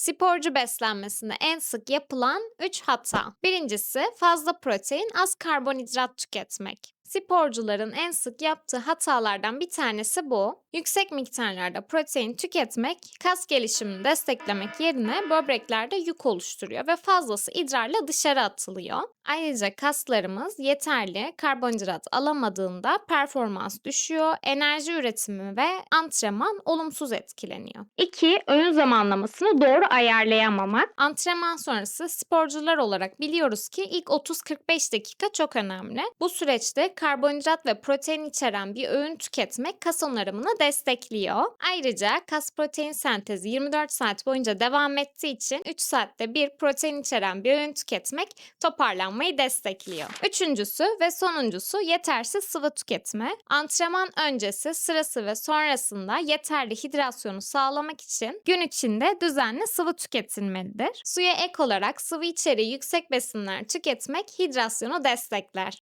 Sporcu beslenmesinde en sık yapılan 3 hata. Birincisi fazla protein, az karbonhidrat tüketmek. Sporcuların en sık yaptığı hatalardan bir tanesi bu. Yüksek miktarlarda protein tüketmek kas gelişimini desteklemek yerine böbreklerde yük oluşturuyor ve fazlası idrarla dışarı atılıyor. Ayrıca kaslarımız yeterli karbonhidrat alamadığında performans düşüyor, enerji üretimi ve antrenman olumsuz etkileniyor. 2. Öğün zamanlamasını doğru ayarlayamamak. Antrenman sonrası sporcular olarak biliyoruz ki ilk 30-45 dakika çok önemli. Bu süreçte karbonhidrat ve protein içeren bir öğün tüketmek kas onarımını destekliyor. Ayrıca kas protein sentezi 24 saat boyunca devam ettiği için 3 saatte bir protein içeren bir öğün tüketmek toparlanmayı destekliyor. Üçüncüsü ve sonuncusu yetersiz sıvı tüketme. Antrenman öncesi, sırası ve sonrasında yeterli hidrasyonu sağlamak için gün içinde düzenli sıvı tüketilmelidir. Suya ek olarak sıvı içeriği yüksek besinler tüketmek hidrasyonu destekler.